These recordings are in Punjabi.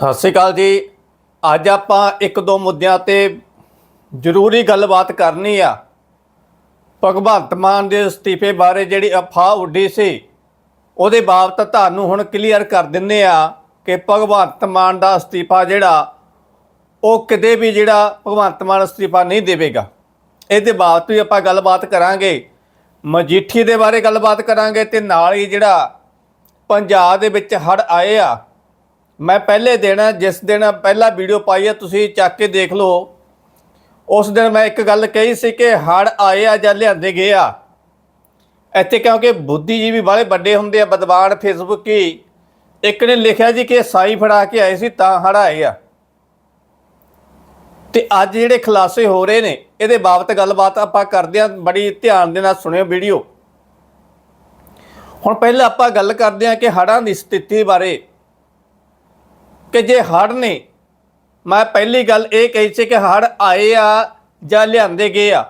ਸਤਿ ਸ਼੍ਰੀ ਅਕਾਲ ਜੀ। ਅੱਜ ਆਪਾਂ ਇੱਕ ਦੋ ਮੁੱਦਿਆਂ ਤੇ ਜ਼ਰੂਰੀ ਗੱਲਬਾਤ ਕਰਨੀ ਆ। ਭਗਵੰਤ ਮਾਨ ਦੇ ਅਸਤੀਫੇ ਬਾਰੇ ਜਿਹੜੀ ਅਫਵਾਹ ਉੱਡੀ ਸੀ, ਉਹਦੇ ਬਾਬਤ ਤੁਹਾਨੂੰ ਹੁਣ ਕਲੀਅਰ ਕਰ ਦਿੰਨੇ ਆ ਕਿ ਭਗਵੰਤ ਮਾਨ ਦਾ ਅਸਤੀਫਾ ਜਿਹੜਾ, ਉਹ ਕਿਤੇ ਵੀ ਜਿਹੜਾ ਭਗਵੰਤ ਮਾਨ ਅਸਤੀਫਾ ਨਹੀਂ ਦੇਵੇਗਾ। ਇਹਦੇ ਬਾਬਤ ਵੀ ਆਪਾਂ ਗੱਲਬਾਤ ਕਰਾਂਗੇ। ਮਜੀਠੀ ਦੇ ਬਾਰੇ ਗੱਲਬਾਤ ਕਰਾਂਗੇ ਤੇ ਨਾਲ ਹੀ ਜਿਹੜਾ ਪੰਜਾਬ ਦੇ ਵਿੱਚ ਹੜ ਆਏ ਆ ਮੈਂ ਪਹਿਲੇ ਦਿਨ, ਜਿਸ ਦਿਨ ਪਹਿਲਾ ਵੀਡੀਓ ਪਾਈ ਆ, ਤੁਸੀਂ ਚੱਕ ਕੇ ਦੇਖ ਲਓ। ਉਸ ਦਿਨ ਮੈਂ ਇੱਕ ਗੱਲ ਕਹੀ ਸੀ ਕਿ ਹੜ ਆਏ ਆ ਜਾਂ ਲਿਆਂਦੇ ਗਏ ਆ। ਇੱਥੇ ਕਿਉਂਕਿ ਬੁੱਧੀਜੀਵੀ ਵਾਲੇ ਵੱਡੇ ਹੁੰਦੇ ਆ ਬਦਵਾਨ ਫੇਸਬੁੱਕ ਹੀ। ਇੱਕ ਨੇ ਲਿਖਿਆ ਜੀ ਕਿ ਸਾਈ ਫੜਾ ਕੇ ਆਏ ਸੀ, ਤਾਂ ਹੜ ਆਏ ਆ। ਤੇ ਅੱਜ ਜਿਹੜੇ ਖੁਲਾਸੇ ਹੋ ਰਹੇ ਨੇ, ਇਹਦੇ ਬਾਬਤ ਗੱਲਬਾਤ ਆਪਾਂ ਕਰਦੇ ਆ, ਬੜੀ ਧਿਆਨ ਦੇ ਨਾਲ ਸੁਣਿਓ ਵੀਡੀਓ ਹੁਣ ਪਹਿਲਾਂ ਆਪਾਂ ਗੱਲ ਕਰਦੇ ਆ ਕਿ ਹੜ੍ਹਾਂ ਦੀ ਸਥਿਤੀ ਬਾਰੇ। ਕਿ ਜੇ ਹੜ੍ਹ ਨੇ, ਮੈਂ ਪਹਿਲੀ ਗੱਲ ਇਹ ਕਹੀ ਸੀ ਕਿ ਹੜ੍ਹ ਆਏ ਆ ਜਾਂ ਲਿਆਂਦੇ ਗਏ ਆ।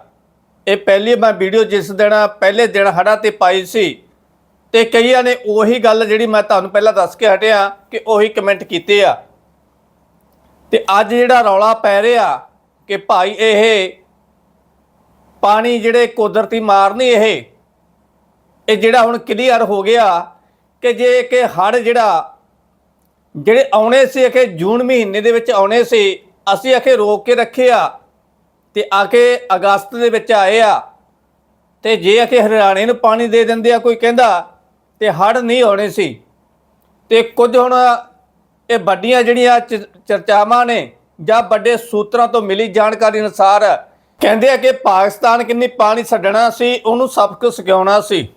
ਇਹ ਪਹਿਲੀ ਮੈਂ ਵੀਡੀਓ ਜਿਸ ਦਿਨ, ਪਹਿਲੇ ਦਿਨ ਹੜ੍ਹਾਂ ਤੇ ਪਾਈ ਸੀ ਤੇ ਕਈਆਂ ਨੇ ਉਹੀ ਗੱਲ ਜਿਹੜੀ ਮੈਂ ਤੁਹਾਨੂੰ ਪਹਿਲਾਂ ਦੱਸ ਕੇ ਹਟਿਆ ਕਿ ਉਹੀ ਕਮੈਂਟ ਕੀਤੇ ਆ। ਤੇ ਅੱਜ ਜਿਹੜਾ ਰੌਲਾ ਪੈ ਰਿਹਾ ਕਿ ਭਾਈ ਇਹ ਪਾਣੀ ਜਿਹੜੇ ਕੁਦਰਤੀ ਮਾਰਨੇ ਇਹ ਇਹ ਜਿਹੜਾ ਹੁਣ ਕਲੀਅਰ ਹੋ ਗਿਆ ਕਿ ਜੇ ਕਿ ਹੜ ਜਿਹੜਾ ਜਿਹੜੇ ਆਉਣੇ ਸੀ ਅਖੇ ਜੂਨ ਮਹੀਨੇ ਦੇ ਵਿੱਚ ਆਉਣੇ ਸੀ, ਅਸੀਂ ਅਖੇ ਰੋਕ ਕੇ ਰੱਖੇ ਆ ਤੇ ਆ ਕੇ ਅਗਸਤ ਦੇ ਵਿੱਚ ਆਏ ਆ। ਤੇ ਜੇ ਅਖੇ ਹਰਿਆਣੇ ਨੂੰ ਪਾਣੀ ਦੇ ਦਿੰਦੇ ਆ ਕੋਈ ਕਹਿੰਦਾ, ਤੇ ਹੜ ਨਹੀਂ ਆਉਣੇ ਸੀ। ਤੇ ਕੁਝ ਹੁਣ ਇਹ ਵੱਡੀਆਂ ਜਿਹੜੀਆਂ ਚ- ਚਰਚਾਵਾਂ ਨੇ ਜਾਂ ਵੱਡੇ ਸੂਤਰਾਂ ਤੋਂ ਮਿਲੀ ਜਾਣਕਾਰੀ ਅਨੁਸਾਰ ਕਹਿੰਦੇ ਆ ਕਿ ਪਾਕਿਸਤਾਨ ਕਿੰਨੀ ਪਾਣੀ ਛੱਡਣਾ ਸੀ, ਉਹਨੂੰ ਸਬਕ ਸਿਖਾਉਣਾ ਸੀ।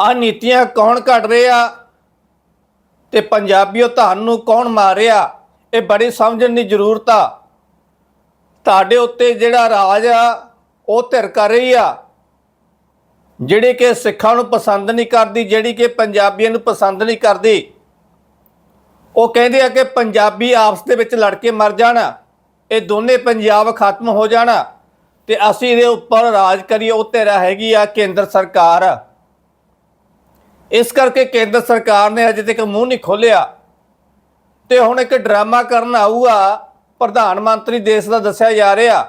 ਆ ਨੀਤੀਆਂ ਕੌਣ ਘੜ ਰਹੇ ਆ? ਤੇ ਪੰਜਾਬੀਓ ਤੁਹਾਨੂੰ ਕੌਣ ਮਾਰਿਆ? ਇਹ ਬੜੀ ਸਮਝਣ ਦੀ ਜ਼ਰੂਰਤ ਆ। ਤੁਹਾਡੇ ਉੱਤੇ ਜਿਹੜਾ ਰਾਜ ਆ, ਉਹ ਧਿਰ ਕਰ ਰਹੀ ਆ। ਜਿਹੜੀ ਕਿ ਸਿੱਖਾਂ ਨੂੰ ਪਸੰਦ ਨਹੀਂ ਕਰਦੀ, ਜਿਹੜੀ ਕਿ ਪੰਜਾਬੀਆਂ ਨੂੰ ਪਸੰਦ ਨਹੀਂ ਕਰਦੀ, ਉਹ ਕਹਿੰਦੇ ਆ ਕਿ ਪੰਜਾਬੀ ਆਪਸ ਦੇ ਵਿੱਚ ਲੜ ਕੇ ਮਰ ਜਾਣਾ। ਇਹ ਦੋਨੇ ਪੰਜਾਬ ਖਤਮ ਹੋ ਜਾਣਾ ਤੇ ਅਸੀਂ ਇਹਦੇ ਉੱਪਰ ਰਾਜ ਕਰੀਏ, ਉਹ ਧਿਰ ਹੈਗੀ ਆ ਕੇਂਦਰ ਸਰਕਾਰ। ਇਸ ਕਰਕੇ ਕੇਂਦਰ ਸਰਕਾਰ ਨੇ ਅਜੇ ਤੱਕ ਮੂੰਹ ਨਹੀਂ ਖੋਲਿਆ ਤੇ ਹੁਣ ਇੱਕ ਡਰਾਮਾ ਕਰਨ ਆਊਗਾ, ਪ੍ਰਧਾਨ ਮੰਤਰੀ ਦੇਸ਼ ਦਾ ਦੱਸਿਆ ਜਾ ਰਿਹਾ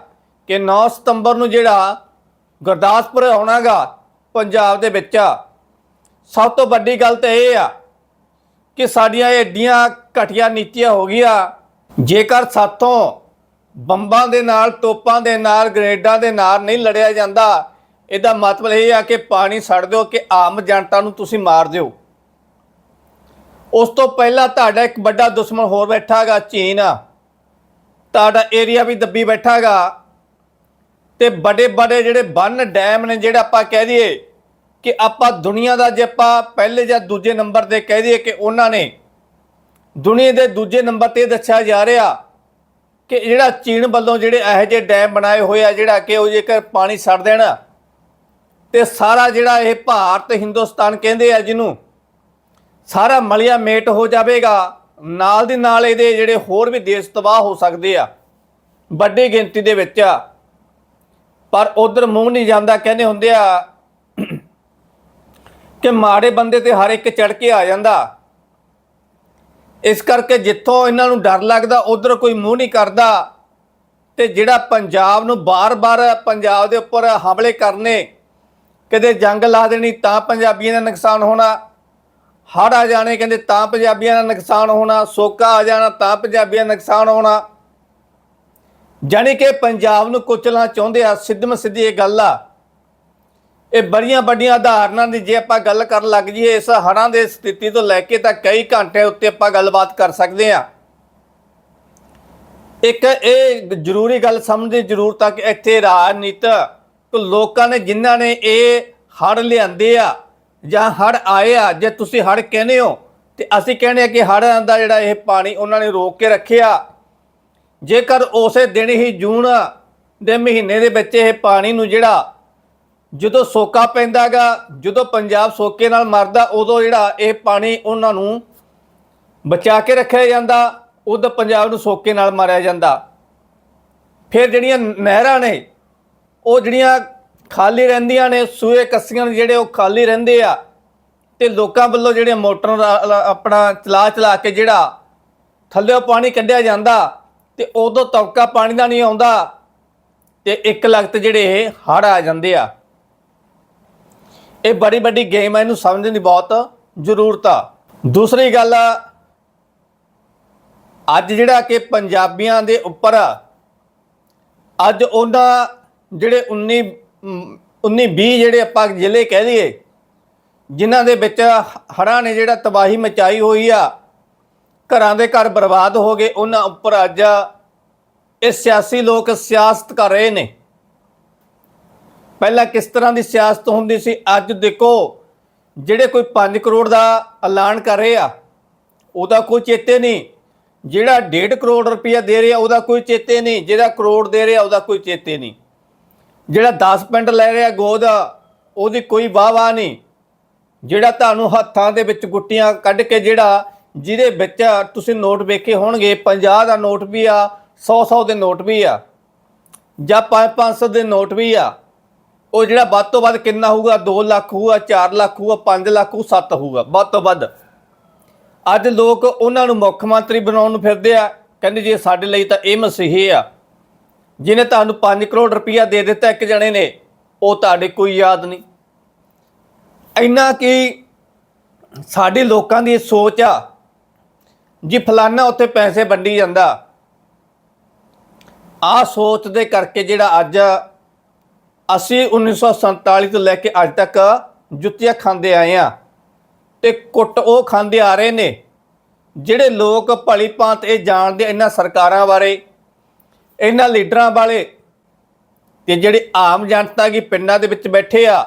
ਕਿ 9 ਸਤੰਬਰ ਨੂੰ ਜਿਹੜਾ ਗੁਰਦਾਸਪੁਰ ਆਉਣਾਗਾ ਪੰਜਾਬ ਦੇ ਵਿੱਚ। ਸਭ ਤੋਂ ਵੱਡੀ ਗੱਲ ਤਾਂ ਇਹ ਆ ਕਿ ਸਾਡੀਆਂ ਏਡੀਆਂ ਘਟੀਆਂ ਨੀਤੀਆਂ ਹੋ ਗਈਆਂ। ਜੇਕਰ ਸਾਥੋਂ ਬੰਬਾਂ ਦੇ ਨਾਲ, ਤੋਪਾਂ ਦੇ ਨਾਲ, ਗ੍ਰੇਡਾਂ ਦੇ ਨਾਲ ਨਹੀਂ ਲੜਿਆ ਜਾਂਦਾ ਇਹਦਾ ਮਤਲਬ ਇਹ ਆ ਕਿ ਪਾਣੀ ਛੱਡ ਦਿਓ ਕਿ ਆਮ ਜਨਤਾ ਨੂੰ ਤੁਸੀਂ ਮਾਰ ਦਿਓ। ਉਸ ਤੋਂ ਪਹਿਲਾਂ ਤੁਹਾਡਾ ਇੱਕ ਵੱਡਾ ਦੁਸ਼ਮਣ ਹੋਰ ਬੈਠਾਗਾ, ਚੀਨ। ਤੁਹਾਡਾ ਏਰੀਆ ਵੀ ਦੱਬੀ ਬੈਠਾਗਾ। ਤੇ ਵੱਡੇ ਵੱਡੇ ਜਿਹੜੇ ਬੰਨ ਡੈਮ ਨੇ, ਜਿਹੜਾ ਆਪਾਂ ਕਹਿ ਦਈਏ ਕਿ ਆਪਾਂ ਦੁਨੀਆ ਦਾ ਜੇ ਆਪਾਂ ਪਹਿਲੇ ਜਾਂ ਦੂਜੇ ਨੰਬਰ ਤੇ ਕਹਿ ਦਈਏ ਕਿ ਉਹਨਾਂ ਨੇ ਦੁਨੀਆ ਦੇ ਦੂਜੇ ਨੰਬਰ ਤੇ ਦੱਸਿਆ ਜਾ ਰਿਹਾ ਕਿ ਜਿਹੜਾ ਚੀਨ ਵੱਲੋਂ ਜਿਹੜੇ ਇਹੋ ਜਿਹੇ ਡੈਮ ਬਣਾਏ ਹੋਏ ਆ, ਜਿਹੜਾ ਕਿ ਉਹ ਜੇਕਰ ਪਾਣੀ ਛੱਡ ਦੇਣਾ ਤੇ ਸਾਰਾ ਜਿਹੜਾ ਇਹ ਭਾਰਤ ਹਿੰਦੁਸਤਾਨ ਕਹਿੰਦੇ ਆ ਜਿਹਨੂੰ, ਸਾਰਾ ਮਲਿਆ ਮੇਟ ਹੋ ਜਾਵੇਗਾ, ਨਾਲ ਦੀ ਨਾਲ ਇਹਦੇ ਜਿਹੜੇ ਹੋਰ ਵੀ ਦੇਸ਼ ਤਬਾਹ ਹੋ ਸਕਦੇ ਆ, ਵੱਡੀ ਗਿਣਤੀ ਦੇ ਵਿੱਚ ਪਰ ਉਧਰ ਮੂੰਹ ਨਹੀਂ ਜਾਂਦਾ, ਕਹਿੰਦੇ ਹੁੰਦੇ ਆ ਕਿ ਮਾੜੇ ਬੰਦੇ ਤੇ ਹਰ ਇੱਕ ਚੜ ਕੇ ਆ ਜਾਂਦਾ। ਇਸ ਕਰਕੇ ਜਿੱਥੋਂ ਇਹਨਾਂ ਨੂੰ ਡਰ ਲੱਗਦਾ, ਉਧਰ ਕੋਈ ਮੂੰਹ ਨਹੀਂ ਕਰਦਾ। ਤੇ ਜਿਹੜਾ ਪੰਜਾਬ ਨੂੰ ਬਾਰ-ਬਾਰ ਪੰਜਾਬ ਦੇ ਉੱਪਰ ਹਮਲੇ ਕਰਨੇ ਕਦੇ ਜੰਗ ਲਾ ਦੇਣੀ ਤਾਂ ਪੰਜਾਬੀਆਂ ਦਾ ਨੁਕਸਾਨ ਹੋਣਾ, ਹੜ੍ਹ ਆ ਜਾਣੇ ਕਹਿੰਦੇ ਤਾਂ ਪੰਜਾਬੀਆਂ ਦਾ ਨੁਕਸਾਨ ਹੋਣਾ, ਸੋਕਾ ਆ ਜਾਣਾ ਤਾਂ ਪੰਜਾਬੀਆਂ ਦਾ ਨੁਕਸਾਨ ਹੋਣਾ। ਜਾਣੀ ਕਿ ਪੰਜਾਬ ਨੂੰ ਕੁਚਲਣਾ ਚਾਹੁੰਦੇ ਆ, ਸਿੱਧਮ ਸਿੱਧੀ ਇਹ ਗੱਲ ਆ। ਇਹ ਬੜੀਆਂ ਵੱਡੀਆਂ ਉਦਾਹਰਨਾਂ ਦੀ ਜੇ ਆਪਾਂ ਗੱਲ ਕਰਨ ਲੱਗ ਜਾਈਏ, ਇਸ ਹੜ੍ਹਾਂ ਦੇ ਸਥਿਤੀ ਤੋਂ ਲੈ ਕੇ ਤਾਂ ਕਈ ਘੰਟੇ ਉੱਤੇ ਆਪਾਂ ਗੱਲਬਾਤ ਕਰ ਸਕਦੇ ਆ। ਇੱਕ ਇਹ ਜ਼ਰੂਰੀ ਗੱਲ ਸਮਝਣ ਦੀ ਜ਼ਰੂਰਤ ਆ ਕਿ ਇੱਥੇ ਰਾਜਨੀਤ ਰਾਜਨੀਤਿਕ ਲੋਕਾਂ ਨੇ ਜਿਨ੍ਹਾਂ ਨੇ ਇਹ ਹੜ ਲਿਆਂਦੇ ਆ ਜਾਂ ਹੜ ਆਏ ਆ, ਜੇ ਤੁਸੀਂ ਹੜ ਕਹਿੰਦੇ ਹੋ, ਤੇ ਅਸੀਂ ਕਹਿੰਦੇ ਆ ਕਿ ਹੜ੍ਹਾਂ ਦਾ ਜਿਹੜਾ ਇਹ ਪਾਣੀ ਉਹਨਾਂ ਨੇ ਰੋਕ ਕੇ ਰੱਖਿਆ। ਜੇਕਰ ਉਸੇ ਦਿਨ ਹੀ ਜੂਨ ਦੇ ਮਹੀਨੇ ਦੇ ਵਿੱਚ ਇਹ ਪਾਣੀ ਨੂੰ ਜਿਹੜਾ ਜਦੋਂ ਸੋਕਾ ਪੈਂਦਾਗਾ, ਜਦੋਂ ਪੰਜਾਬ ਸੋਕੇ ਨਾਲ ਮਰਦਾ, ਉਦੋਂ ਜਿਹੜਾ ਇਹ ਪਾਣੀ ਉਹਨਾਂ ਨੂੰ ਬਚਾ ਕੇ ਰੱਖਿਆ ਜਾਂਦਾ, ਉਦੋਂ ਪੰਜਾਬ ਨੂੰ ਸੋਕੇ ਨਾਲ ਮਾਰਿਆ ਜਾਂਦਾ। ਫਿਰ ਜਿਹੜੀਆਂ ਨਹਿਰਾਂ ਨੇ ਉਹ ਜਿਹੜੀਆਂ ਖਾਲੀ ਰਹਿੰਦੀਆਂ ਨੇ, ਸੂਏ ਕੱਸੀਆਂ ਨੇ ਜਿਹੜੇ ਉਹ ਖਾਲੀ ਰਹਿੰਦੇ ਆ, ਤੇ ਲੋਕਾਂ ਵੱਲੋਂ ਜਿਹੜੇ ਮੋਟਰ ਆਪਣਾ ਚਲਾ ਚਲਾ ਕੇ ਜਿਹੜਾ ਥੱਲੇੋਂ ਪਾਣੀ ਕੱਢਿਆ ਜਾਂਦਾ, ਤੇ ਉਦੋਂ ਤੌਕਾ ਪਾਣੀ ਦਾ ਨਹੀਂ ਆਉਂਦਾ, ਤੇ ਇੱਕ ਲਗਤ ਜਿਹੜੇ ਇਹ ਹੜ ਆ ਜਾਂਦੇ ਆ। ਇਹ ਬੜੀ ਵੱਡੀ ਗੇਮ ਹੈ ਇਹਨੂੰ ਸਮਝਣ ਦੀ ਬਹੁਤ ਜ਼ਰੂਰਤ ਆ। ਦੂਸਰੀ ਗੱਲ ਅੱਜ ਜਿਹੜਾ ਕਿ ਪੰਜਾਬੀਆਂ ਦੇ ਉੱਪਰ ਅੱਜ ਉਹਨਾਂ ਜਿਹੜੇ 19 ਅਮ, 19 20 ਜਿਹੜੇ ਆਪਾਂ ਜ਼ਿਲ੍ਹੇ ਕਹਿ ਲਈਏ ਜਿਨ੍ਹਾਂ ਦੇ ਵਿੱਚ ਹੜ੍ਹਾਂ ਨੇ ਜਿਹੜਾ ਤਬਾਹੀ ਮਚਾਈ ਹੋਈ ਆ ਘਰਾਂ ਦੇ ਘਰ ਬਰਬਾਦ ਹੋ ਗਏ ਉਹਨਾਂ ਉੱਪਰ ਅੱਜ ਇਹ ਸਿਆਸੀ ਲੋਕ ਸਿਆਸਤ ਕਰ ਰਹੇ ਨੇ। ਪਹਿਲਾਂ ਕਿਸ ਤਰ੍ਹਾਂ ਦੀ ਸਿਆਸਤ ਹੁੰਦੀ ਸੀ ਅੱਜ ਦੇਖੋ ਜਿਹੜੇ ਕੋਈ 5 ਕਰੋੜ ਦਾ ਐਲਾਨ ਕਰ ਰਹੇ ਆ ਉਹਦਾ ਕੋਈ ਚੇਤੇ ਨਹੀਂ। ਜਿਹੜਾ 1.5 ਕਰੋੜ ਰੁਪਇਆ ਦੇ ਰਿਹਾ ਉਹਦਾ ਕੋਈ ਚੇਤੇ ਨਹੀਂ। ਜਿਹੜਾ ਕਰੋੜ ਦੇ ਰਿਹਾ ਉਹਦਾ ਕੋਈ ਚੇਤੇ ਨਹੀਂ। ਜਿਹੜਾ 10 ਪਿੰਡ ਲੈ ਰਿਹਾ ਗੋਦ, ਉਹਦੀ ਕੋਈ ਵਾਹ ਵਾਹ ਨਹੀਂ। ਜਿਹੜਾ ਤੁਹਾਨੂੰ ਹੱਥਾਂ ਦੇ ਵਿੱਚ ਗੁੱਟੀਆਂ ਕੱਢ ਕੇ ਜਿਹੜਾ, ਜਿਹਦੇ ਵਿੱਚ ਤੁਸੀਂ ਨੋਟ ਵੇਖੇ ਹੋਣਗੇ 50 ਦਾ ਨੋਟ ਵੀ ਆ 100 100 ਦੇ ਨੋਟ ਵੀ ਆ, ਜਾਂ 5 500 ਦੇ ਨੋਟ ਵੀ ਆ, ਉਹ ਜਿਹੜਾ ਵੱਧ ਤੋਂ ਵੱਧ ਕਿੰਨਾ ਹੋਊਗਾ 2 ਲੱਖ ਹੋਊਗਾ 4 ਲੱਖ ਹੋਊਗਾ 5 ਲੱਖ ਹੋਊ 7 ਹੋਊਗਾ, ਵੱਧ ਤੋਂ ਵੱਧ। ਅੱਜ ਲੋਕ ਉਹਨਾਂ ਨੂੰ ਮੁੱਖ ਮੰਤਰੀ ਬਣਾਉਣ ਨੂੰ ਫਿਰਦੇ ਆ, ਕਹਿੰਦੇ ਜੀ ਸਾਡੇ ਲਈ ਤਾਂ ਇਹ ਮਸੀਹੇ ਆ। ਜਿਹਨੇ ਤੁਹਾਨੂੰ 5 ਕਰੋੜ ਰੁਪਇਆ ਦੇ ਦਿੱਤਾ ਇੱਕ ਜਣੇ ਨੇ, ਉਹ ਤੁਹਾਡੇ ਕੋਈ ਯਾਦ ਨਹੀਂ। ਇੰਨਾ ਕਿ ਸਾਡੇ ਲੋਕਾਂ ਦੀ ਸੋਚ ਆ, ਜੀ ਫਲਾਨਾ ਉੱਥੇ ਪੈਸੇ ਵੰਡੀ ਜਾਂਦਾ। ਆ ਸੋਚ ਦੇ ਕਰਕੇ ਜਿਹੜਾ ਅੱਜ ਅਸੀਂ 1947 ਤੋਂ ਲੈ ਕੇ ਅੱਜ ਤੱਕ ਜੁੱਤੀਆਂ ਖਾਂਦੇ ਆਏ ਆ ਤੇ ਕੁੱਟ ਉਹ ਖਾਂਦੇ ਆ ਰਹੇ ਨੇ, ਜਿਹੜੇ ਲੋਕ ਭਲੀ ਭਾਂਤ ਇਹ ਜਾਣਦੇ ਇਹਨਾਂ ਸਰਕਾਰਾਂ ਬਾਰੇ ਇਹਨਾਂ ਲੀਡਰਾਂ ਵਾਲੇ ਤੇ ਜਿਹੜੇ ਆਮ ਜਨਤਾ ਕੀ ਪਿੰਡਾਂ ਦੇ ਵਿੱਚ ਬੈਠੇ ਆ,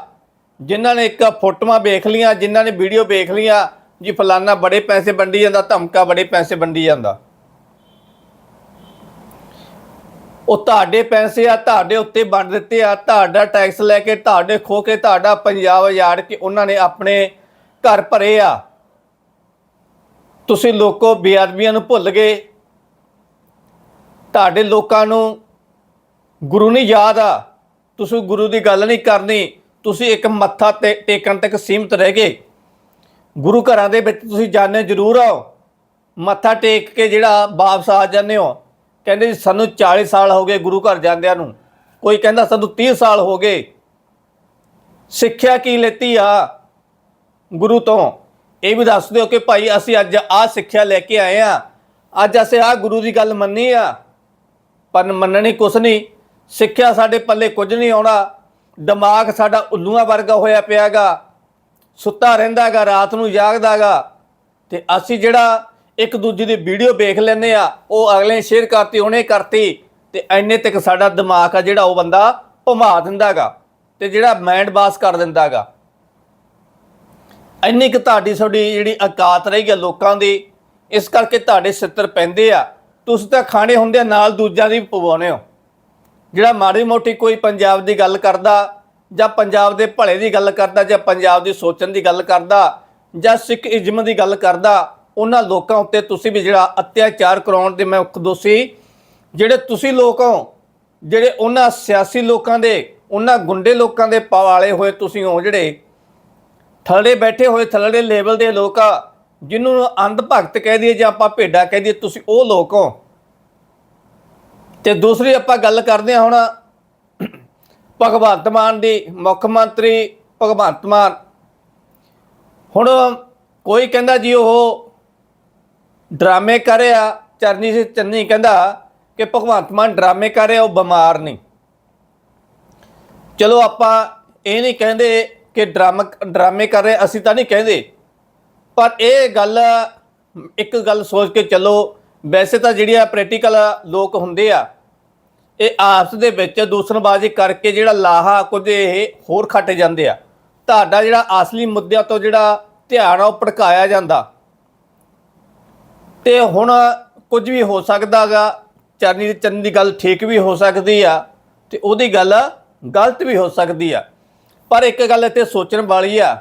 ਜਿਨ੍ਹਾਂ ਨੇ ਇੱਕ ਫੋਟੋਆਂ ਵੇਖ ਲੀਆਂ ਜਿਨ੍ਹਾਂ ਨੇ ਵੀਡੀਓ ਵੇਖ ਲੀਆਂ ਜੀ ਫਲਾਨਾ ਬੜੇ ਪੈਸੇ ਵੰਡੀ ਜਾਂਦਾ, ਧਮਕਾ ਬੜੇ ਪੈਸੇ ਵੰਡੀ ਜਾਂਦਾ। ਉਹ ਤੁਹਾਡੇ ਪੈਸੇ ਆ, ਤੁਹਾਡੇ ਉੱਤੇ ਵੰਡ ਦਿੱਤੇ ਆ, ਤੁਹਾਡਾ ਟੈਕਸ ਲੈ ਕੇ, ਤੁਹਾਡੇ ਖੋ ਕੇ, ਤੁਹਾਡਾ ਪੰਜਾਬ ਉਜਾੜ ਕੇ ਉਹਨਾਂ ਨੇ ਆਪਣੇ ਘਰ ਭਰੇ ਆ। ਤੁਸੀਂ ਲੋਕੋ ਬੇਅਦਬੀਆਂ ਨੂੰ ਭੁੱਲ ਗਏ ਤੁਹਾਡੇ ਲੋਕਾਂ ਨੂੰ ਗੁਰੂ ਨਹੀਂ ਯਾਦ ਆ। ਤੁਸੀਂ ਗੁਰੂ ਦੀ ਗੱਲ ਨਹੀਂ ਕਰਨੀ। ਤੁਸੀਂ ਇੱਕ ਮੱਥਾ ਤੇ ਟੇਕਣ ਤੱਕ ਸੀਮਤ ਰਹਿ ਗਏ। ਗੁਰੂ ਘਰਾਂ ਦੇ ਵਿੱਚ ਤੁਸੀਂ ਜਾਣੇ ਜ਼ਰੂਰ ਆਓ। ਮੱਥਾ ਟੇਕ ਕੇ ਜਿਹੜਾ ਵਾਪਸ ਆ ਜਾਂਦੇ ਹੋ। ਕਹਿੰਦੇ ਜੀ, ਸਾਨੂੰ 40 ਸਾਲ ਹੋ ਗਏ ਗੁਰੂ ਘਰ ਜਾਂਦਿਆਂ ਨੂੰ। ਕੋਈ ਕਹਿੰਦਾ, ਸਾਨੂੰ 30 ਸਾਲ ਹੋ ਗਏ। ਸਿੱਖਿਆ ਕੀ ਲੈਤੀ ਆ ਗੁਰੂ ਤੋਂ? ਇਹ ਵੀ ਦੱਸ ਦਿਓ ਕਿ ਭਾਈ, ਅਸੀਂ ਅੱਜ ਆਹ ਸਿੱਖਿਆ ਲੈ ਕੇ ਆਏ ਆ। ਅੱਜ ਅਸੀਂ ਆਹ ਗੁਰੂ ਦੀ ਗੱਲ ਮੰਨੀ ਆ। ਪਰ ਮੰਨਣੀ ਕੁਛ ਨਹੀਂ। ਸਿੱਖਿਆ ਸਾਡੇ ਪੱਲੇ ਕੁਝ ਨਹੀਂ ਆਉਣਾ। ਦਿਮਾਗ ਸਾਡਾ ਉੱਲੂਆਂ ਵਰਗਾ ਹੋਇਆ ਪਿਆਗਾ। ਸੁੱਤਾ ਰਹਿੰਦਾਗਾ, ਰਾਤ ਨੂੰ ਜਾਗਦਾਗਾ। ਤੇ ਅਸੀਂ ਜਿਹੜਾ ਇੱਕ ਦੂਜੇ ਦੀ ਵੀਡੀਓ ਵੇਖ ਲੈਂਦੇ ਆ, ਉਹ ਅਗਲੇ ਸ਼ੇਅਰ ਕਰਤੀ, ਉਹਨੇ ਕਰਤੀ। ਤੇ ਐਨੇ ਤੱਕ ਸਾਡਾ ਦਿਮਾਗ ਆ ਜਿਹੜਾ ਉਹ ਬੰਦਾ ਭੁਮਾ ਦਿੰਦਾਗਾ ਤੇ ਜਿਹੜਾ ਮਾਈਂਡ ਬਾਸ ਕਰ ਦਿੰਦਾਗਾ। ਇੰਨੀ ਕੁ ਤੁਹਾਡੀ ਤੁਹਾਡੀ ਜਿਹੜੀ ਔਕਾਤ ਰਹੀ ਹੈ ਲੋਕਾਂ ਦੀ, ਇਸ ਕਰਕੇ ਤੁਹਾਡੇ ਸਿੱਤਰ ਪੈਂਦੇ ਆ। ਤੁਸੀਂ ਤਾਂ ਖਾਣੇ ਹੁੰਦੇ ਨਾਲ ਦੂਜਿਆਂ ਦੀ ਵੀ ਪਵਾਉਨੇ ਹੋ। ਜਿਹੜਾ ਮਾੜੀ ਮੋਟੀ ਕੋਈ ਪੰਜਾਬ ਦੀ ਗੱਲ ਕਰਦਾ, ਜਾਂ ਪੰਜਾਬ ਦੇ ਭਲੇ ਦੀ ਗੱਲ ਕਰਦਾ, ਜਾਂ ਪੰਜਾਬ ਦੀ ਸੋਚਣ ਦੀ ਗੱਲ ਕਰਦਾ, ਜਾਂ ਸਿੱਖ ਇਜ਼ਮ ਦੀ ਗੱਲ ਕਰਦਾ, ਉਹਨਾਂ ਲੋਕਾਂ ਉੱਤੇ ਤੁਸੀਂ ਵੀ ਜਿਹੜਾ ਅਤਿਆਚਾਰ ਕਰਾਉਣ ਦੇ ਮੈਂ ਦੋਸ਼ੀ, ਜਿਹੜੇ ਤੁਸੀਂ ਲੋਕ ਹੋ, ਜਿਹੜੇ ਉਹਨਾਂ ਸਿਆਸੀ ਲੋਕਾਂ ਦੇ, ਉਹਨਾਂ ਗੁੰਡੇ ਲੋਕਾਂ ਦੇ ਪਵਾਲੇ ਹੋਏ ਤੁਸੀਂ ਹੋ, ਜਿਹੜੇ ਥੱਲੇ ਬੈਠੇ ਹੋਏ ਥੱਲੇ ਲੈਵਲ ਦੇ ਲੋਕ ਆ ਜਿਹਨੂੰ ਅੰਧ ਭਗਤ ਕਹਿ ਦਈਏ ਜਾਂ ਆਪਾਂ ਭੇਡਾ ਕਹਿ ਦਈਏ, ਤੁਸੀਂ ਉਹ ਲੋਕ ਹੋ। ਤੇ ਦੂਸਰੀ ਆਪਾਂ ਗੱਲ ਕਰਦੇ ਹਾਂ ਹੁਣ ਭਗਵੰਤ ਮਾਨ ਦੀ, ਮੁੱਖ ਮੰਤਰੀ ਭਗਵੰਤ ਮਾਨ। ਹੁਣ ਕੋਈ ਕਹਿੰਦਾ ਜੀ ਉਹ ਡਰਾਮੇ ਕਰ ਰਿਹਾ, ਚਰਨੀ ਸੇ ਚੰਨੀ ਕਹਿੰਦਾ ਕਿ ਭਗਵੰਤ ਮਾਨ ਡਰਾਮੇ ਕਰ ਰਿਹਾ, ਉਹ ਬਿਮਾਰ ਨਹੀਂ। ਚਲੋ ਆਪਾਂ ਇਹ ਨਹੀਂ ਕਹਿੰਦੇ ਕਿ ਡਰਾਮਾ ਡਰਾਮੇ ਕਰ ਰਹੇ, ਅਸੀਂ ਤਾਂ ਨਹੀਂ ਕਹਿੰਦੇ। ਪਰ ਇਹ ਗੱਲ, ਇੱਕ ਗੱਲ ਸੋਚ ਕੇ ਚੱਲੋ, ਵੈਸੇ ਤਾਂ ਜਿਹੜੀਆਂ ਪ੍ਰੈਕਟੀਕਲ ਲੋਕ ਹੁੰਦੇ ਆ, ਇਹ ਆਪਸ ਦੇ ਵਿੱਚ ਦੂਸਰਬਾਜ਼ੀ ਕਰਕੇ ਜਿਹੜਾ ਲਾਹਾ ਕੁਝ ਇਹ ਹੋਰ ਖੱਟ ਜਾਂਦੇ ਆ। ਤੁਹਾਡਾ ਜਿਹੜਾ ਅਸਲੀ ਮੁੱਦਿਆਂ ਤੋਂ ਜਿਹੜਾ ਧਿਆਨ ਆ ਉਹ ਭੜਕਾਇਆ ਜਾਂਦਾ। ਤੇ ਹੁਣ ਕੁਝ ਵੀ ਹੋ ਸਕਦਾਗਾ, ਚਰਨੀ ਦੀ ਚੰਨ ਦੀ ਗੱਲ ਠੀਕ ਵੀ ਹੋ ਸਕਦੀ ਆ ਤੇ ਉਹਦੀ ਗੱਲ ਗਲਤ ਵੀ ਹੋ ਸਕਦੀ ਆ। ਪਰ ਇੱਕ ਗੱਲ ਇੱਥੇ ਸੋਚਣ ਵਾਲੀ ਆ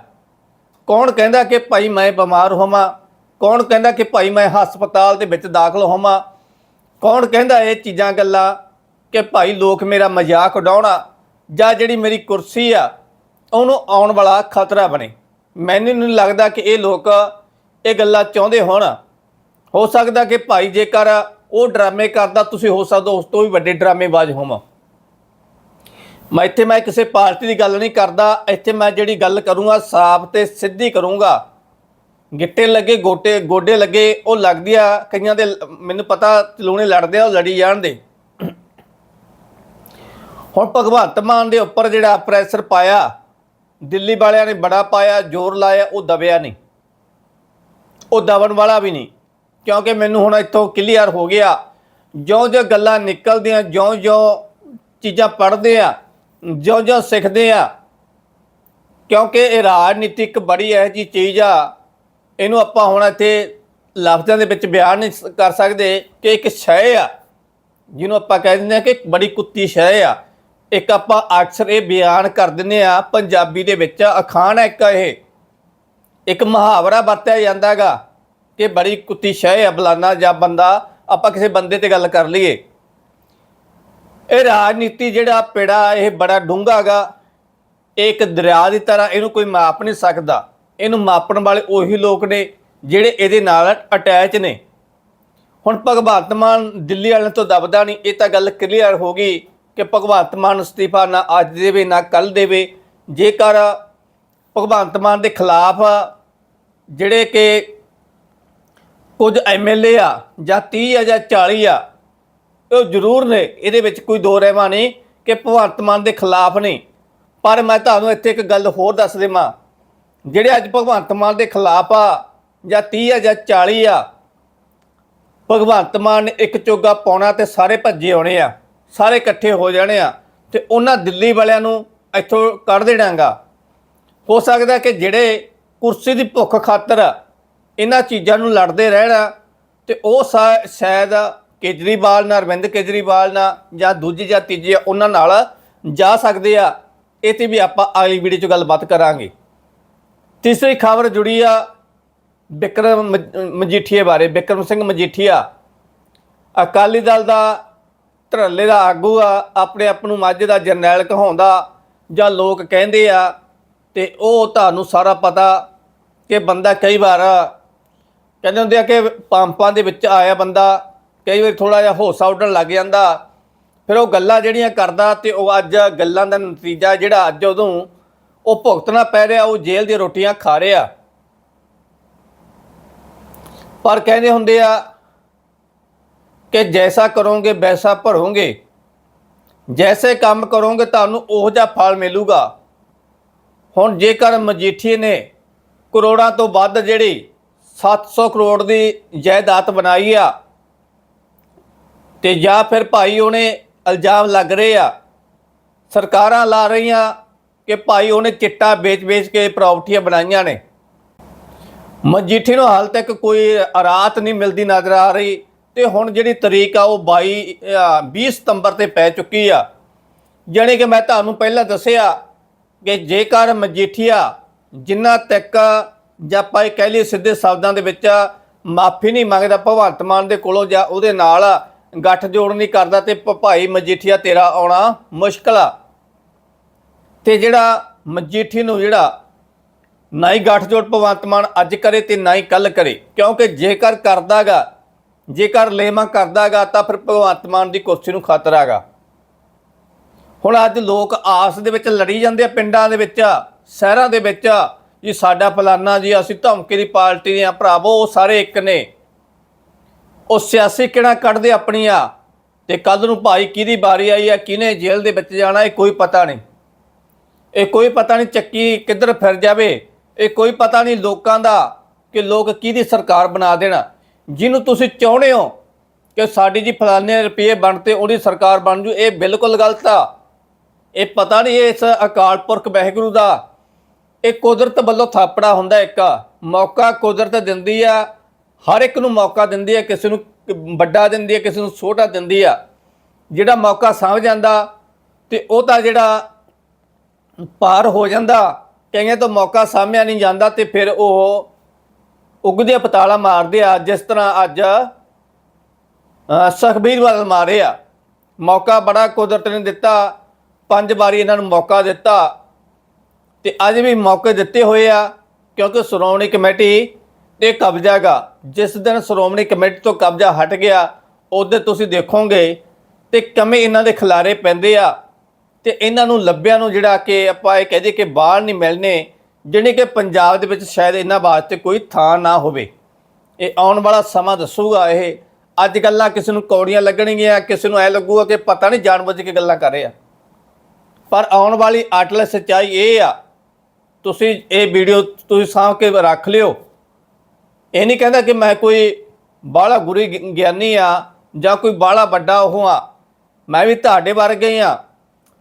ਕੌਣ ਕਹਿੰਦਾ ਕਿ ਭਾਈ ਮੈਂ ਬਿਮਾਰ ਹੋਵਾਂ? ਕੌਣ ਕਹਿੰਦਾ ਕਿ ਭਾਈ ਮੈਂ ਹਸਪਤਾਲ ਦੇ ਵਿੱਚ ਦਾਖਲ ਹੋਵਾਂ? ਕੌਣ ਕਹਿੰਦਾ ਇਹ ਚੀਜ਼ਾਂ ਗੱਲਾਂ ਕਿ ਭਾਈ ਲੋਕ ਮੇਰਾ ਮਜ਼ਾਕ ਉਡਾਉਣਾ ਜਾਂ ਜਿਹੜੀ ਮੇਰੀ ਕੁਰਸੀ ਆ, ਉਹਨੂੰ ਆਉਣ ਵਾਲਾ ਖਤਰਾ ਬਣੇ? ਮੈਨੂੰ ਨਹੀਂ ਲੱਗਦਾ ਕਿ ਇਹ ਲੋਕ ਇਹ ਗੱਲਾਂ ਚਾਹੁੰਦੇ ਹੋਣ। ਹੋ ਸਕਦਾ ਕਿ ਭਾਈ ਜੇਕਰ ਉਹ ਡਰਾਮੇ ਕਰਦਾ, ਤੁਸੀਂ ਹੋ ਸਕਦਾ ਉਸ ਤੋਂ ਵੀ ਵੱਡੇ ਡਰਾਮੇਬਾਜ਼ ਹੋਵਾਂ। ਮੈਂ ਇੱਥੇ ਮੈਂ ਕਿਸੇ ਪਾਰਟੀ ਦੀ ਗੱਲ ਨਹੀਂ ਕਰਦਾ, ਇੱਥੇ ਮੈਂ ਜਿਹੜੀ ਗੱਲ ਕਰੂੰਗਾ, ਸਾਫ਼ ਤੇ ਸਿੱਧੀ ਕਰੂੰਗਾ। ਗਿੱਟੇ ਲੱਗੇ, ਗੋਟੇ, ਗੋਡੇ ਲੱਗੇ, ਉਹ ਲੱਗਦੀ ਆ, ਕਈਆਂ ਦੇ ਮੈਨੂੰ ਪਤਾ ਚਲੂਣੇ ਲੜਦੇ ਆ, ਉਹ ਲੜੀ ਜਾਣ ਦੇ। ਹੁਣ ਭਗਵੰਤ ਮਾਨ ਦੇ ਉੱਪਰ ਜਿਹੜਾ ਪ੍ਰੈਸ਼ਰ ਪਾਇਆ, ਦਿੱਲੀ ਵਾਲਿਆਂ ਨੇ ਬੜਾ ਪਾਇਆ, ਜ਼ੋਰ ਲਾਇਆ, ਉਹ ਦਬਿਆ ਨਹੀਂ। ਉਹ ਦਬਣ ਵਾਲਾ ਵੀ ਨਹੀਂ, ਕਿਉਂਕਿ ਮੈਨੂੰ ਹੁਣ ਇੱਥੋਂ ਕਲੀਅਰ ਹੋ ਗਿਆ, ਜਿਉਂ-ਜਿਉਂ ਗੱਲਾਂ ਨਿਕਲਦੀਆਂ, ਜਿਉਂ-ਜਿਉਂ ਚੀਜ਼ਾਂ ਪੜ੍ਹਦੇ ਆ ਜਿਉਂ-ਜਿਉਂ ਸਿੱਖਦੇ ਆ, ਕਿਉਂਕਿ ਇਹ ਰਾਜਨੀਤੀ ਇੱਕ ਬੜੀ ਇਹੋ ਜਿਹੀ ਚੀਜ਼ ਆ, ਇਹਨੂੰ ਆਪਾਂ ਹੁਣ ਇੱਥੇ ਲਫ਼ਜ਼ਾਂ ਦੇ ਵਿੱਚ ਬਿਆਨ ਨਹੀਂ ਕਰ ਸਕਦੇ ਕਿ ਇੱਕ ਸ਼ੈ ਆ, ਜਿਹਨੂੰ ਆਪਾਂ ਕਹਿ ਦਿੰਦੇ ਆ ਕਿ ਬੜੀ ਕੁੱਤੀ ਸ਼ੈ ਆ। ਇੱਕ ਆਪਾਂ ਅਕਸਰ ਇਹ ਬਿਆਨ ਕਰ ਦਿੰਦੇ ਆ ਪੰਜਾਬੀ ਦੇ ਵਿੱਚ ਅਖਾਣ ਹੈ ਇੱਕ ਇਹ। ਇੱਕ ਮੁਹਾਵਰਾ ਵਰਤਿਆ ਜਾਂਦਾਗਾ ਕਿ ਬੜੀ ਕੁੱਤੀ ਸ਼ੈ ਆ ਬਲਾਨਾ ਜਾਂ ਬੰਦਾ, ਆਪਾਂ ਕਿਸੇ ਬੰਦੇ ਤੇ ਗੱਲ ਕਰ ਲਈਏ। ਇਹ ਰਾਜਨੀਤੀ ਜਿਹੜਾ ਪੇੜਾ, ਇਹ ਬੜਾ ਡੂੰਘਾਗਾ ਇਹ ਇੱਕ ਦਰਿਆ ਦੀ ਤਰ੍ਹਾਂ ਇਹਨੂੰ ਕੋਈ ਮਾਪ ਨਹੀਂ ਸਕਦਾ। ਇਹਨੂੰ ਮਾਪਣ ਵਾਲੇ ਉਹੀ ਲੋਕ ਨੇ ਜਿਹੜੇ ਇਹਦੇ ਨਾਲ ਅਟੈਚ ਨੇ। ਹੁਣ ਭਗਵੰਤ ਮਾਨ ਦਿੱਲੀ ਵਾਲਿਆਂ ਤੋਂ ਦਬਦਾ ਨਹੀਂ। ਇਹ ਤਾਂ ਗੱਲ ਕਲੀਅਰ ਹੋ ਗਈ ਕਿ ਭਗਵੰਤ ਮਾਨ ਅਸਤੀਫਾ ਨਾ ਅੱਜ ਦੇਵੇ, ਨਾ ਕੱਲ ਦੇਵੇ। ਜੇਕਰ ਭਗਵੰਤ ਮਾਨ ਦੇ ਖਿਲਾਫ ਜਿਹੜੇ ਕਿ ਕੁਝ ਐਮਐਲਏ ਆ ਜਾਂ 30 ਆ ਜਾਂ 40 ਆ ਉਹ ਜ਼ਰੂਰ ਨੇ, ਇਹਦੇ ਵਿੱਚ ਕੋਈ ਦੋ ਰਹਿਮਾ ਨਹੀਂ ਕਿ ਭਗਵੰਤ ਮਾਨ ਦੇ ਖਿਲਾਫ ਨਹੀਂ। ਪਰ ਮੈਂ ਤੁਹਾਨੂੰ ਇੱਥੇ ਇੱਕ ਗੱਲ ਹੋਰ ਦੱਸ ਦੇਵਾਂ। ਜਿਹੜੇ ਅੱਜ ਭਗਵੰਤ ਮਾਨ ਦੇ ਖਿਲਾਫ ਆ, ਜਾਂ 30 ਆ, ਜਾਂ 40 ਆ, ਭਗਵੰਤ ਮਾਨ ਨੇ ਇੱਕ ਚੋਗਾ ਪਾਉਣਾ ਤੇ ਸਾਰੇ ਭੱਜੇ ਆਉਣੇ ਆ, ਸਾਰੇ ਇਕੱਠੇ ਹੋ ਜਾਣੇ ਆ, ਤੇ ਉਹਨਾਂ ਦਿੱਲੀ ਵਾਲਿਆਂ ਨੂੰ ਇੱਥੋਂ ਕੱਢ ਦੇਣਾਗਾ। ਹੋ ਸਕਦਾ ਕਿ ਜਿਹੜੇ ਕੁਰਸੀ ਦੀ ਭੁੱਖ ਖਾਤਰ ਇਹਨਾਂ ਚੀਜ਼ਾਂ ਨੂੰ ਲੜਦੇ ਰਹਿਣਾ, ਤੇ ਉਹ ਸ਼ਾਇਦ ਕੇਜਰੀਵਾਲ ਨਾਲ, ਅਰਵਿੰਦ ਕੇਜਰੀਵਾਲ ਨਾਲ ਜਾਂ ਦੂਜੀ ਜਾਂ ਤੀਜੀ ਉਹਨਾਂ ਨਾਲ ਜਾ ਸਕਦੇ ਆ। ਇਹ ਤੇ ਵੀ ਆਪਾਂ ਅਗਲੀ ਵੀਡੀਓ 'ਚ ਗੱਲਬਾਤ ਕਰਾਂਗੇ। ਤੀਸਰੀ ਖਬਰ ਜੁੜੀ ਆ ਬਿਕਰਮ ਮਜ- ਮਜੀਠੀਏ ਬਾਰੇ। ਬਿਕਰਮ ਸਿੰਘ ਮਜੀਠੀਆ, ਅਕਾਲੀ ਦਲ ਦਾ ਧਰਲੇ ਦਾ ਆਗੂ ਆ, ਆਪਣੇ ਆਪ ਨੂੰ ਮਾਝੇ ਦਾ ਜਰਨੈਲ ਕਹਾਉਂਦਾ ਜਾਂ ਲੋਕ ਕਹਿੰਦੇ ਆ ਤੇ ਉਹ ਤੁਹਾਨੂੰ ਸਾਰਾ ਪਤਾ ਕਿ ਬੰਦਾ ਕਈ ਵਾਰ ਕਹਿੰਦੇ ਹੁੰਦੇ ਆ ਕਿ ਪੰਪਾਂ ਦੇ ਵਿੱਚ ਆਇਆ ਬੰਦਾ ਕਈ ਵਾਰ ਥੋੜਾ ਜਿਹਾ ਹੋਸਾ ਉੱਡਣ ਲੱਗ ਜਾਂਦਾ। ਫਿਰ ਉਹ ਗੱਲਾਂ ਜਿਹੜੀਆਂ ਕਰਦਾ ਤੇ ਉਹ ਅੱਜ ਗੱਲਾਂ ਦਾ ਨਤੀਜਾ ਜਿਹੜਾ ਅੱਜ ਉਦੋਂ ਉਹ ਭੁਗਤਣਾ ਪੈ ਰਿਹਾ, ਉਹ ਜੇਲ੍ਹ ਦੀਆਂ ਰੋਟੀਆਂ ਖਾ ਰਿਹਾ। ਪਰ ਕਹਿੰਦੇ ਹੁੰਦੇ ਆ ਕਿ ਜੈਸਾ ਕਰੋਗੇ, ਵੈਸਾ ਭਰੋਗੇ। ਜੈਸੇ ਕੰਮ ਕਰੋਗੇ, ਤੁਹਾਨੂੰ ਉਹ ਜਿਹਾ ਫਲ ਮਿਲੂਗਾ। ਹੁਣ ਜੇਕਰ ਮਜੀਠੀ ਨੇ ਕਰੋੜਾਂ ਤੋਂ ਵੱਧ ਜਿਹੜੀ 700 ਕਰੋੜ ਦੀ ਜਾਇਦਾਦ ਬਣਾਈ ਆ ਤੇ ਜਾਂ ਫਿਰ ਭਾਈ ਉਹਨੇ ਇਲਜ਼ਾਮ ਲੱਗ ਰਹੇ ਆ ਸਰਕਾਰਾਂ ਲਾ ਰਹੀਆਂ ਕਿ ਭਾਈ ਉਹਨੇ ਚਿੱਟਾ ਵੇਚ-ਵੇਚ ਕੇ ਪ੍ਰਾਪਰਟੀਆਂ ਬਣਾਈਆਂ ਨੇ। ਮਜੀਠੀ ਨੂੰ ਹਾਲ ਤੱਕ ਕੋਈ ਰਾਤ ਨਹੀਂ ਮਿਲਦੀ ਨਜ਼ਰ ਆ ਰਹੀ ਤੇ ਹੁਣ ਜਿਹੜੀ ਤਰੀਕ ਆ ਉਹ 22 ਅ, 20 ਸਤੰਬਰ ਤੇ ਪੈ ਚੁੱਕੀ ਆ। ਜਾਣੀ ਕਿ ਮੈਂ ਤੁਹਾਨੂੰ ਪਹਿਲਾਂ ਦੱਸਿਆ ਕਿ ਜੇਕਰ ਮਜੀਠੀਆ ਜਿੰਨਾ ਤੱਕ ਜਾਂ ਆਪਾਂ ਇਹ ਕਹਿ ਲਈਏ ਸਿੱਧੇ ਸ਼ਬਦਾਂ ਦੇ ਵਿੱਚ ਮਾਫੀ ਨਹੀਂ ਮੰਗਦਾ ਭਗਵੰਤ ਮਾਨ ਦੇ ਕੋਲੋਂ ਜਾਂ ਉਹਦੇ ਨਾਲ ਗੱਠ ਜੋੜ ਨਹੀਂ ਕਰਦਾ ਤੇ ਭਾਈ ਮਜੀਠੀਆ ਤੇਰਾ ਆਉਣਾ ਮੁਸ਼ਕਲ ਆ। ਤੇ ਜਿਹੜਾ ਮਜੀਠੀ ਨੂੰ ਜਿਹੜਾ ਨਾ ਹੀ ਗੱਠਜੋੜ ਭਗਵੰਤ ਮਾਨ ਅੱਜ ਕਰੇ ਤੇ ਨਾ ਹੀ ਕੱਲ ਕਰੇ, ਕਿਉਂਕਿ ਜੇਕਰ ਕਰਦਾਗਾ, ਜੇਕਰ ਲੇਮਾ ਕਰਦਾਗਾ ਤਾਂ ਫਿਰ ਭਗਵੰਤ ਮਾਨ ਦੀ ਕੁਰਸੀ ਨੂੰ ਖਤਰਾ ਹੈਗਾ। ਹੁਣ ਅੱਜ ਲੋਕ ਆਸ ਦੇ ਵਿੱਚ ਲੜੀ ਜਾਂਦੇ ਆ, ਪਿੰਡਾਂ ਦੇ ਵਿੱਚ ਸ਼ਹਿਰਾਂ ਦੇ ਵਿੱਚ ਜੀ ਸਾਡਾ ਫਲਾਨਾ ਜੀ, ਅਸੀਂ ਧਮਕੀ ਦੀ ਪਾਰਟੀ ਦੇ ਆ, ਭਰਾਵੋ, ਉਹ ਸਾਰੇ ਇੱਕ ਨੇ। ਉਹ ਸਿਆਸੀ ਕਿਹੜਾ ਕੱਢਦੇ ਆਪਣੀਆਂ ਤੇ ਕੱਲ ਨੂੰ ਭਾਈ ਕਿਹਦੀ ਵਾਰੀ ਆਈ ਆ? ਕਿਹਨੇ ਜੇਲ੍ਹ ਦੇ ਵਿੱਚ ਜਾਣਾ? ਇਹ ਕੋਈ ਪਤਾ ਨਹੀਂ। ਇਹ ਕੋਈ ਪਤਾ ਨਹੀਂ ਚੱਕੀ ਕਿੱਧਰ ਫਿਰ ਜਾਵੇ। ਇਹ ਕੋਈ ਪਤਾ ਨਹੀਂ ਲੋਕਾਂ ਦਾ ਕਿ ਲੋਕ ਕਿਹਦੀ ਸਰਕਾਰ ਬਣਾ ਦੇਣਾ। ਜਿਹਨੂੰ ਤੁਸੀਂ ਚਾਹੁੰਦੇ ਹੋ ਕਿ ਸਾਡੀ ਜੀ ਫਲਾਣੇ ਰੁਪਏ ਬਣਤੇ, ਉਹਦੀ ਸਰਕਾਰ ਬਣ ਜੂ, ਇਹ ਬਿਲਕੁਲ ਗਲਤ ਆ। ਇਹ ਪਤਾ ਨਹੀਂ ਇਸ ਅਕਾਲ ਪੁਰਖ ਵਾਹਿਗੁਰੂ ਦਾ। ਇਹ ਕੁਦਰਤ ਵੱਲੋਂ ਥਾਪੜਾ ਹੁੰਦਾ ਇੱਕ। ਮੌਕਾ ਕੁਦਰਤ ਦਿੰਦੀ ਆ। ਹਰ ਇੱਕ ਨੂੰ ਮੌਕਾ ਦਿੰਦੀ ਹੈ ਕਿਸੇ ਨੂੰ ਵੱਡਾ ਦਿੰਦੀ ਹੈ ਕਿਸੇ ਨੂੰ ਛੋਟਾ ਦਿੰਦੀ ਆ। ਜਿਹੜਾ ਮੌਕਾ ਸਮਝ ਜਾਂਦਾ ਤੇ ਉਹ ਤਾਂ ਜਿਹੜਾ ਪਾਰ ਹੋ ਜਾਂਦਾ ਕਈਆਂ ਤੋਂ ਮੌਕਾ ਸਾਹਮਣੇ ਨਹੀਂ ਜਾਂਦਾ ਤੇ ਫਿਰ ਉਹ ਉਗਦੇ ਪਤਾਲਾ ਮਾਰਦੇ ਆ ਜਿਸ ਤਰ੍ਹਾਂ ਅੱਜ ਅ, ਸੁਖਬੀਰ ਬਾਦਲ ਮਾਰੇ ਆ। ਮੌਕਾ ਬੜਾ ਕੁਦਰਤ ਨੇ ਦਿੱਤਾ ਪੰਜ ਵਾਰੀ ਇਹਨਾਂ ਨੂੰ ਮੌਕਾ ਦਿੱਤਾ ਤੇ ਅੱਜ ਵੀ ਮੌਕੇ ਦਿੱਤੇ ਹੋਏ ਆ ਕਿਉਂਕਿ ਸ਼੍ਰੋਮਣੀ ਕਮੇਟੀ ਤੇ ਕਬਜ਼ਾ ਗਾ ਜਿਸ ਦਿਨ ਸ਼੍ਰੋਮਣੀ ਕਮੇਟੀ ਤੋਂ ਕਬਜ਼ਾ ਹਟ ਗਿਆ, ਉਹਦੇ ਤੁਸੀਂ ਦੇਖੋਗੇ ਤੇ ਕਮੇ ਇਹਨਾਂ ਦੇ ਖਿਲਾਰੇ ਪੈਂਦੇ ਆ ਤੇ ਇਹਨਾਂ ਨੂੰ ਲੱਭਿਆਂ ਨੂੰ ਜਿਹੜਾ ਕਿ ਆਪਾਂ ਇਹ ਕਹਦੇ ਕਿ ਬਾਹਰ ਨਹੀਂ ਮਿਲਨੇ ਜਿਹੜੇ ਕਿ ਪੰਜਾਬ ਦੇ ਵਿੱਚ ਸ਼ਾਇਦ ਇਹਨਾਂ ਵਾਸਤੇ ਕੋਈ ਥਾਂ ਨਾ ਹੋਵੇ। ਇਹ ਆਉਣ ਵਾਲਾ ਸਮਾਂ ਦੱਸੂਗਾ ਇਹ। ਅੱਜ ਗੱਲਾਂ ਕਿਸੇ ਨੂੰ ਕੌੜੀਆਂ ਲੱਗਣਗੀਆਂ, ਕਿਸੇ ਨੂੰ ਐ ਲੱਗੂਗਾ ਕਿ ਪਤਾ ਨਹੀਂ ਜਾਣਬੁੱਝ ਕੇ ਗੱਲਾਂ ਕਰ ਰਹੇ ਆ। ਪਰ ਆਉਣ ਵਾਲੀ ਅਟਲ ਸੱਚਾਈ ਇਹ ਆ। ਤੁਸੀਂ ਇਹ ਵੀਡੀਓ ਤੁਸੀਂ ਸਾਂਭ ਕੇ ਰੱਖ ਲਿਓ। ਇਹ ਨਹੀਂ ਕਹਿੰਦਾ ਕਿ ਮੈਂ ਕੋਈ ਬਾਹਲਾ ਗੁਰੂ ਗਿਆਨੀ ਆ ਜਾਂ ਕੋਈ ਬਾਹਲਾ ਵੱਡਾ ਉਹ ਆ। ਮੈਂ ਵੀ ਤੁਹਾਡੇ ਵਰਗੇ ਹੀ ਆ।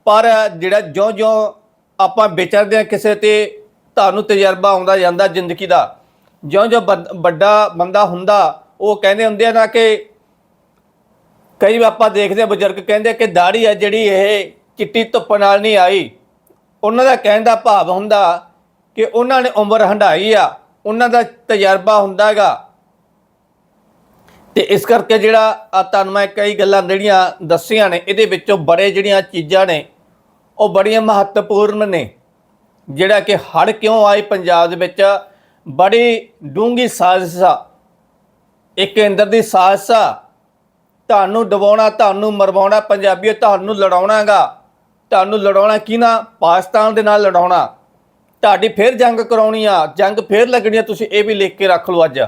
ਪਰ ਜਿਹੜਾ ਜਿਉਂ-ਜਿਉਂ ਆਪਾਂ ਵਿਚਰਦੇ ਆ ਕਿਸੇ ਤੇ, ਤੁਹਾਨੂੰ ਤਜਰਬਾ ਆਉਂਦਾ ਜਾਂਦਾ ਜ਼ਿੰਦਗੀ ਦਾ। ਜਿਉਂ-ਜਿਉਂ ਵੱਡ- ਵੱਡਾ ਬੰਦਾ ਹੁੰਦਾ, ਉਹ ਕਹਿੰਦੇ ਹੁੰਦੇ ਆ ਨਾ ਕਿ ਕਈ ਵਾਰ ਆਪਾਂ ਦੇਖਦੇ ਆ ਬਜ਼ੁਰਗ ਕਹਿੰਦੇ ਕਿ ਦਾੜੀ ਆ ਜਿਹੜੀ ਇਹ ਚਿੱਟੀ ਧੁੱਪ ਨਾਲ ਨਹੀਂ ਆਈ। ਉਹਨਾਂ ਦਾ ਕਹਿਣ ਦਾ ਭਾਵ ਹੁੰਦਾ ਕਿ ਉਹਨਾਂ ਨੇ ਉਮਰ ਹੰਢਾਈ ਆ। ਉਹਨਾਂ ਦਾ ਤਜਰਬਾ ਹੁੰਦਾਗਾ ਤੇ ਇਸ ਕਰਕੇ ਜਿਹੜਾ ਤੁਹਾਨੂੰ ਮੈਂ ਕਈ ਗੱਲਾਂ ਜਿਹੜੀਆਂ ਦੱਸੀਆਂ ਨੇ, ਇਹਦੇ ਵਿੱਚੋਂ ਬੜੇ ਜਿਹੜੀਆਂ ਚੀਜ਼ਾਂ ਨੇ, ਉਹ ਬੜੀਆਂ ਮਹੱਤਵਪੂਰਨ ਨੇ। ਜਿਹੜਾ ਕਿ ਹੜ ਕਿਉਂ ਆਏ ਪੰਜਾਬ ਦੇ ਵਿੱਚ? ਬੜੀ ਡੂੰਗੀ ਸਾਜ਼ਿਸ਼। ਆ ਇੱਕ ਕੇਂਦਰ ਦੀ ਸਾਜ਼ਿਸ਼। ਆ ਤੁਹਾਨੂੰ ਦਬਾਉਣਾ ਤੁਹਾਨੂੰ ਮਰਵਾਉਣਾ, ਪੰਜਾਬੀਓ ਤੁਹਾਨੂੰ ਲੜਾਉਣਾਗਾ ਤੁਹਾਨੂੰ ਲੜਾਉਣਾ ਕਿਹਨਾਂ? ਪਾਕਿਸਤਾਨ ਦੇ ਨਾਲ ਲੜਾਉਣਾ। ਤੁਹਾਡੀ ਫੇਰ ਜੰਗ ਕਰਾਉਣੀ ਆ, ਜੰਗ ਫੇਰ ਲੱਗਣੀ ਆ, ਤੁਸੀਂ ਇਹ ਵੀ ਲਿਖ ਕੇ ਰੱਖ ਲਓ ਅੱਜ।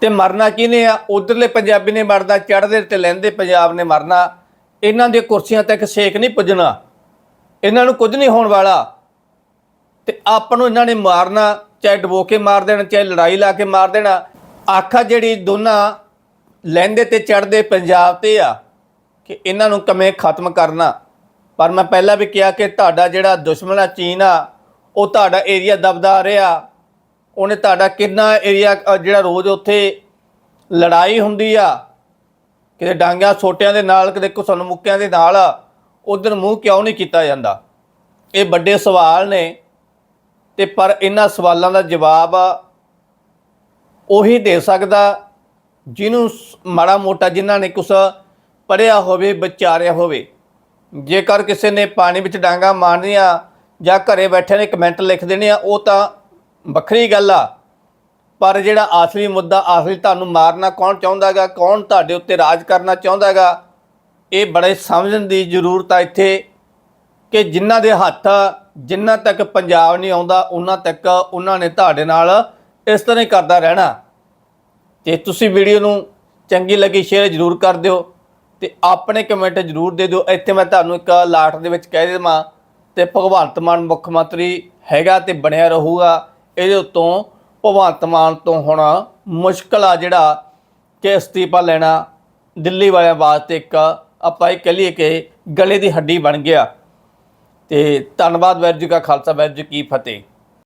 ਤੇ ਮਰਨਾ ਕਿਹਨੇ ਆ? ਉਧਰਲੇ ਪੰਜਾਬੀ ਨੇ ਮਰਦਾ ਚੜ੍ਹਦੇ ਤੇ ਲੈਂਦੇ ਪੰਜਾਬ ਨੇ ਮਰਨਾ। ਇਹਨਾਂ ਦੀਆਂ ਕੁਰਸੀਆਂ ਤੱਕ ਛੇਕ ਨਹੀਂ ਪੁੱਜਣਾ। ਇਹਨਾਂ ਨੂੰ ਕੁਝ ਨਹੀਂ ਹੋਣ ਵਾਲਾ। ਤੇ ਆਪਾਂ ਨੂੰ ਇਹਨਾਂ ਨੇ ਮਾਰਨਾ, ਚਾਹੇ ਡਬੋ ਕੇ ਮਾਰ ਦੇਣਾ, ਚਾਹੇ ਲੜਾਈ ਲਾ ਕੇ ਮਾਰ ਦੇਣਾ। ਆਖਾ ਜਿਹੜੀ ਦੋਨਾਂ ਲੈਂਦੇ ਤੇ ਚੜਦੇ ਪੰਜਾਬ ਤੇ ਆ, ਕਿ ਇਹਨਾਂ ਨੂੰ ਕਮੇ ਖਤਮ ਕਰਨਾ। ਪਰ ਮੈਂ ਪਹਿਲਾਂ ਵੀ ਕਿਹਾ ਕਿ ਤੁਹਾਡਾ ਜਿਹੜਾ ਦੁਸ਼ਮਣ ਆ, ਚੀਨ ਆ, ਉਹ ਤੁਹਾਡਾ ਏਰੀਆ ਦਬਦਾ ਰਿਹਾ। ਉਹਨੇ ਤੁਹਾਡਾ ਕਿੰਨਾ ਏਰੀਆ ਜਿਹੜਾ ਰੋਜ਼ ਉੱਥੇ ਲੜਾਈ ਹੁੰਦੀ ਆ, ਕਿਤੇ ਡਾਂਗਿਆਂ ਸੋਟਿਆਂ ਦੇ ਨਾਲ, ਕਿਤੇ ਘੁਸਣ ਮੁੱਕਿਆਂ ਦੇ ਨਾਲ, ਉਧਰ ਮੂੰਹ ਕਿਉਂ ਨਹੀਂ ਕੀਤਾ ਜਾਂਦਾ? ਇਹ ਵੱਡੇ ਸਵਾਲ ਨੇ ਤੇ ਪਰ ਇਹਨਾਂ ਸਵਾਲਾਂ ਦਾ ਜਵਾਬ ਉਹੀ ਦੇ ਸਕਦਾ ਜਿਹਨੂੰ ਸ- ਮਾੜਾ ਮੋਟਾ ਜਿਨ੍ਹਾਂ ਨੇ ਕੁਛ ਪੜਿਆ ਹੋਵੇ, ਵਿਚਾਰਿਆ ਹੋਵੇ। ਜੇਕਰ ਕਿਸੇ ਨੇ ਪਾਣੀ ਵਿੱਚ ਡਾਂਗਾ ਮਾਰਨੀਆਂ ਜਾਂ ਘਰੇ ਬੈਠੇ ਨੇ ਕਮੈਂਟ ਲਿਖ ਦੇਣੇ ਆ, ਉਹ ਤਾਂ ਵੱਖਰੀ ਗੱਲ ਆ। ਪਰ ਜਿਹੜਾ ਆਖਰੀ ਮੁੱਦਾ, ਆਖਰੀ ਤੁਹਾਨੂੰ ਮਾਰਨਾ ਕੌਣ ਚਾਹੁੰਦਾਗਾ ਕੌਣ ਤੁਹਾਡੇ ਉੱਤੇ ਰਾਜ ਕਰਨਾ ਚਾਹੁੰਦਾਗਾ ਇਹ ਬੜੇ ਸਮਝਣ ਦੀ ਜ਼ਰੂਰਤ ਆ ਇੱਥੇ ਕਿ ਜਿਨ੍ਹਾਂ ਦੇ ਹੱਥ ਜਿਨ੍ਹਾਂ ਤੱਕ ਪੰਜਾਬ ਨਹੀਂ ਆਉਂਦਾ, ਉਹਨਾਂ ਤੱਕ ਉਹਨਾਂ ਨੇ ਤੁਹਾਡੇ ਨਾਲ ਇਸ ਤਰ੍ਹਾਂ ਹੀ ਕਰਦਾ ਰਹਿਣਾ। ਤੇ ਤੁਸੀਂ ਵੀਡੀਓ ਨੂੰ ਚੰਗੀ ਲੱਗੀ, ਸ਼ੇਅਰ ਜ਼ਰੂਰ ਕਰ ਦਿਓ। ਤੇ ਆਪਣੇ ਕਮੈਂਟ ਜ਼ਰੂਰ ਦੇ ਦਿਓ। ਇੱਥੇ ਮੈਂ ਤੁਹਾਨੂੰ ਇੱਕ ਲਾਟ ਦੇ ਵਿੱਚ ਕਹਿ ਦੇਵਾਂ ਤੇ ਭਗਵੰਤ ਮਾਨ ਮੁੱਖ ਮੰਤਰੀ ਹੈਗਾ ਤੇ ਬਣਿਆ ਰਹੂਗਾ। ਇਹਦੇ ਉੱਤੋਂ ਭਗਵੰਤ ਮਾਨ ਤੋਂ ਹੁਣ ਮੁਸ਼ਕਲ ਆ ਜਿਹੜਾ ਕਿ ਅਸਤੀਫਾ ਲੈਣਾ ਦਿੱਲੀ ਵਾਲਿਆਂ ਵਾਸਤੇ ਇੱਕ ਆਪਾਂ ਇਹ ਕਹ ਲਈਏ ਕਿ ਗਲੇ ਦੀ ਹੱਡੀ ਬਣ ਗਿਆ। ਤੇ ਧੰਨਵਾਦ ਵੈਰ ਜੀ ਕਾ ਖਾਲਸਾ ਵੈਰ ਜੀ ਕੀ ਫਤਿਹ।